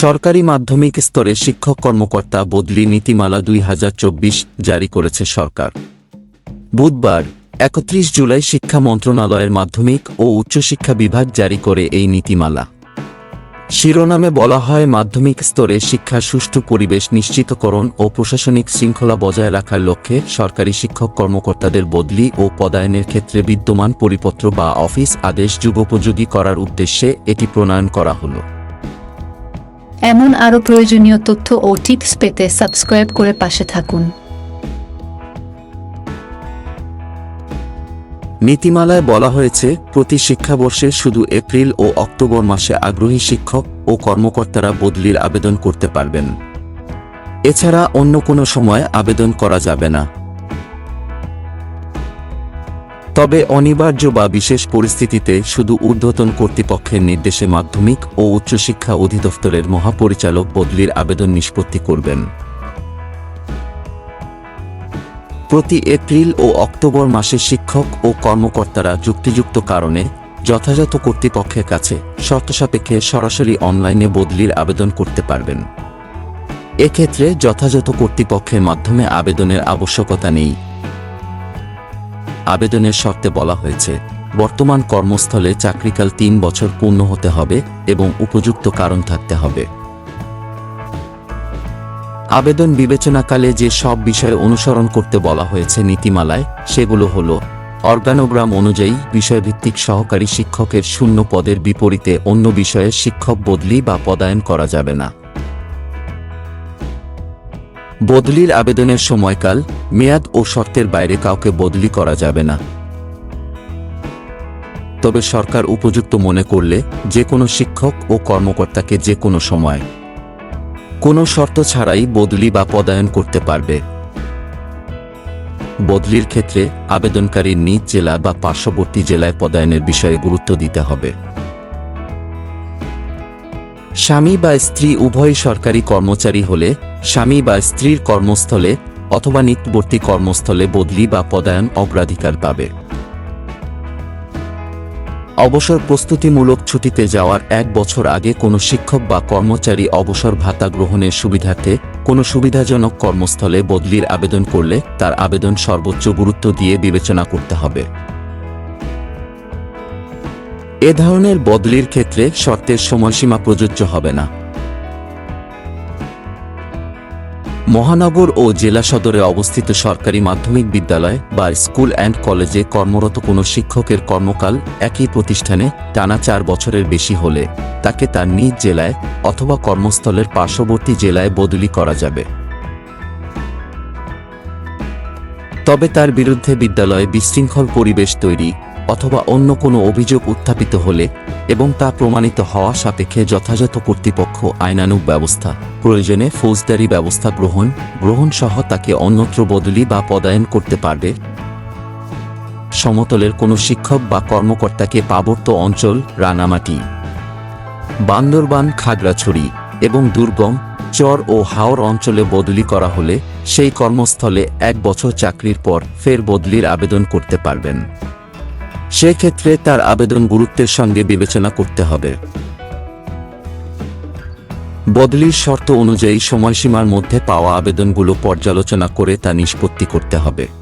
সরকারি মাধ্যমিক স্তরে শিক্ষক কর্মকর্তা বদলি নীতিমালা দুই হাজার চব্বিশ জারি করেছে সরকার। বুধবার, একত্রিশ জুলাই শিক্ষা মন্ত্রণালয়ের মাধ্যমিক ও উচ্চশিক্ষা বিভাগ জারি করে এই নীতিমালা। শিরোনামে বলা হয়, মাধ্যমিক স্তরে শিক্ষার সুষ্ঠু পরিবেশ নিশ্চিতকরণ ও প্রশাসনিক শৃঙ্খলা বজায় রাখার লক্ষ্যে সরকারি শিক্ষক কর্মকর্তাদের বদলি ও পদায়নের ক্ষেত্রে বিদ্যমান পরিপত্র বা অফিস আদেশ যুগোপযোগী করার উদ্দেশ্যে এটি প্রণয়ন করা হলো। এমন আরও প্রয়োজনীয় তথ্য ও টিপস পেতে সাবস্ক্রাইব করে পাশে থাকুন। নীতিমালায় বলা হয়েছে, প্রতি শিক্ষাবর্ষে শুধু এপ্রিল ও অক্টোবর মাসে আগ্রহী শিক্ষক ও কর্মকর্তারা বদলির আবেদন করতে পারবেন। এছাড়া অন্য কোনো সময় আবেদন করা যাবে না। তবে অনিবার্য বা বিশেষ পরিস্থিতিতে শুধু ঊর্ধ্বতন কর্তৃপক্ষের নির্দেশে মাধ্যমিক ও উচ্চশিক্ষা অধিদপ্তরের মহাপরিচালক বদলির আবেদন নিষ্পত্তি করবেন। প্রতি এপ্রিল ও অক্টোবর মাসে শিক্ষক ও কর্মকর্তারা যুক্তিযুক্ত কারণে যথাযথ কর্তৃপক্ষের কাছে শর্তসাপেক্ষে সরাসরি অনলাইনে বদলির আবেদন করতে পারবেন। এক্ষেত্রে যথাযথ কর্তৃপক্ষের মাধ্যমে আবেদনের আবশ্যকতা নেই। আবেদনের শর্তে বলা হয়েছে, বর্তমান কর্মস্থলে চাকরিকাল তিন বছর পূর্ণ হতে হবে এবং উপযুক্ত কারণ থাকতে হবে। আবেদন বিবেচনাকালে যে সব বিষয় অনুসরণ করতে বলা হয়েছে নীতিমালায়, সেগুলো হল, অর্গানোগ্রাম অনুযায়ী বিষয়ভিত্তিক সহকারী শিক্ষকের শূন্য পদের বিপরীতে অন্য বিষয়ের শিক্ষক বদলি বা পদায়ন করা যাবে না। বদলির আবেদনের সময়কাল, মেয়াদ ও শর্তের বাইরে কাউকে বদলি করা যাবে না। তবে সরকার উপযুক্ত মনে করলে যে কোনো শিক্ষক ও কর্মকর্তাকে যে কোনো সময় কোনো শর্ত ছাড়াই বদলি বা পদায়ন করতে পারবে। বদলির ক্ষেত্রে আবেদনকারীর নিজ জেলা বা পার্শ্ববর্তী জেলায় পদায়নের বিষয়ে গুরুত্ব দিতে হবে। স্বামী বা স্ত্রী উভয় সরকারি কর্মচারী হলে স্বামী বা স্ত্রীর কর্মস্থলে অথবা নিকটবর্তী কর্মস্থলে বদলি বা পদায়ন অগ্রাধিকার পাবে। অবসর প্রস্তুতিমূলক ছুটিতে যাওয়ার এক বছর আগে কোনো শিক্ষক বা কর্মচারী অবসর ভাতা গ্রহণের সুবিধার্থে কোনো সুবিধাজনক কর্মস্থলে বদলির আবেদন করলে তার আবেদন সর্বোচ্চ গুরুত্ব দিয়ে বিবেচনা করতে হবে। এ ধরনের বদলির ক্ষেত্রে শর্তের সময়সীমা প্রযোজ্য হবে না। মহানগর ও জেলা সদরে অবস্থিত সরকারি মাধ্যমিক বিদ্যালয় বা স্কুল অ্যান্ড কলেজে কর্মরত কোনো শিক্ষকের কর্মকাল একই প্রতিষ্ঠানে টানা চার বছরের বেশি হলে তাকে তার নিজ জেলায় অথবা কর্মস্থলের পার্শ্ববর্তী জেলায় বদলি করা যাবে। তবে তার বিরুদ্ধে বিদ্যালয়ে বিশৃঙ্খল পরিবেশ তৈরি অথবা অন্য কোনো অভিযোগ উত্থাপিত হলে এবং তা প্রমাণিত হওয়া সাপেক্ষে যথাযথ কর্তৃপক্ষ আইনানুগ ব্যবস্থা। প্রয়োজনে ফৌজদারি ব্যবস্থা গ্রহণ গ্রহণ সহ তাকে অন্যত্র বদলি বা পদায়ন করতে পারবে। সমতলের কোনো শিক্ষক বা কর্মকর্তাকে পার্বত্য অঞ্চল, রানামাটি। বান্দরবান, খাগড়াছড়ি এবং দুর্গম, চর ও হাওর অঞ্চলে বদলি করা হলে সেই কর্মস্থলে এক বছর চাকরির পর ফের বদলির আবেদন করতে পারবেন। সেক্ষেত্রে তার আবেদন গুরুত্বের সঙ্গে বিবেচনা করতে হবে। বদলির শর্ত অনুযায়ী সময়সীমার মধ্যে পাওয়া আবেদনগুলো পর্যালোচনা করে তা নিষ্পত্তি করতে হবে।